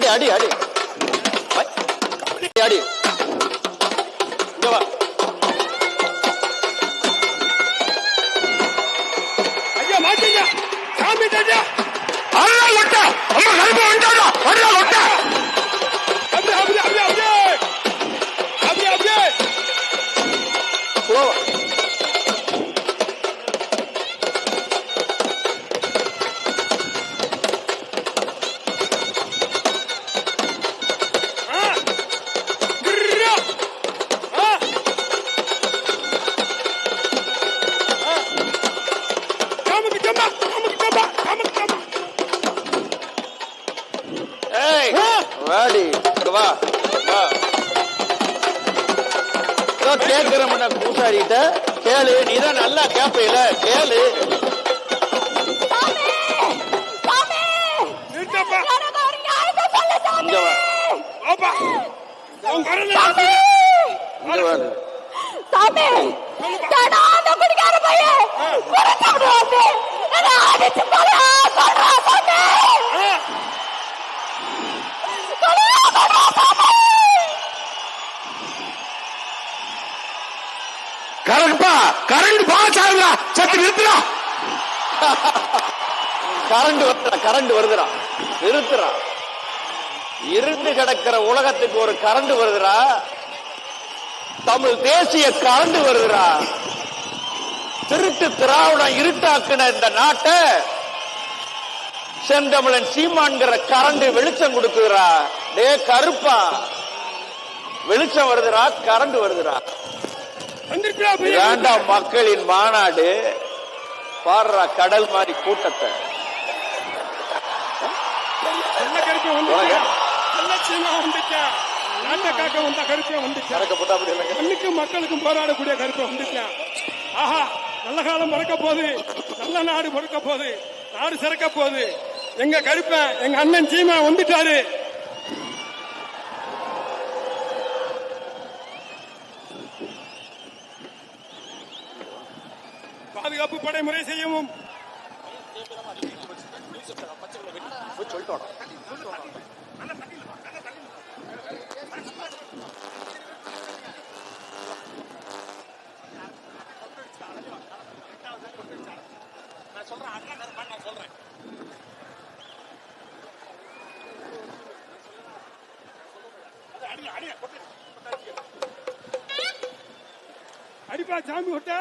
அடி அடி அடி வை. அடி, அடி இங்க வா ஐயா மாட்டீங்க சாமி ஐயா அண்ணா லொட்ட அம்மா கருப்பு வந்துடா அண்ணா லொட்ட ஏய் வாடி இங்க வா. வா. ஏதோ கேட்கிறோம்னா பூசாரிட்ட கேளு நீதான் நல்லா கேப்பையில கேளு. சாமி கரண்ட்பா கரண்ட் சத்து நிறுத்துறா கரண்ட் வருதுடா கரண்ட் வருதுடா. நிறுத்துறா கிடக்கிற உலகத்துக்கு ஒரு கரண்ட் வருதுடா. தமிழ் தேசிய கரண்ட் வருதுடா. திருட்டு திராவிடம் இருட்டாக்குன இந்த நாட்டை செந்தமிழன் சீமான்கிற கரண்ட் வெளிச்சம் கொடுக்குதுடா. டே கருப்பா வெளிச்சம் வருதுடா கரண்ட் இதாண்டா மக்களின் மாநாடு. பாடுறா கடல் மாதிரி கூட்டத்தை. மக்களுக்கும் போராடக்கூடிய கருப்பை வந்துட்டான் ஆஹா. நல்ல காலம் மறக்க போகுது. நல்ல நாடு பிறக்க போகுது. நாடு சிறக்க போகுது. எங்க கருப்பன் எங்க அண்ணன் சீமா வந்துட்டாரு. பாதுகாப்பு படை நான் சொல்றேன். அடிப்பா சாமி விட்ட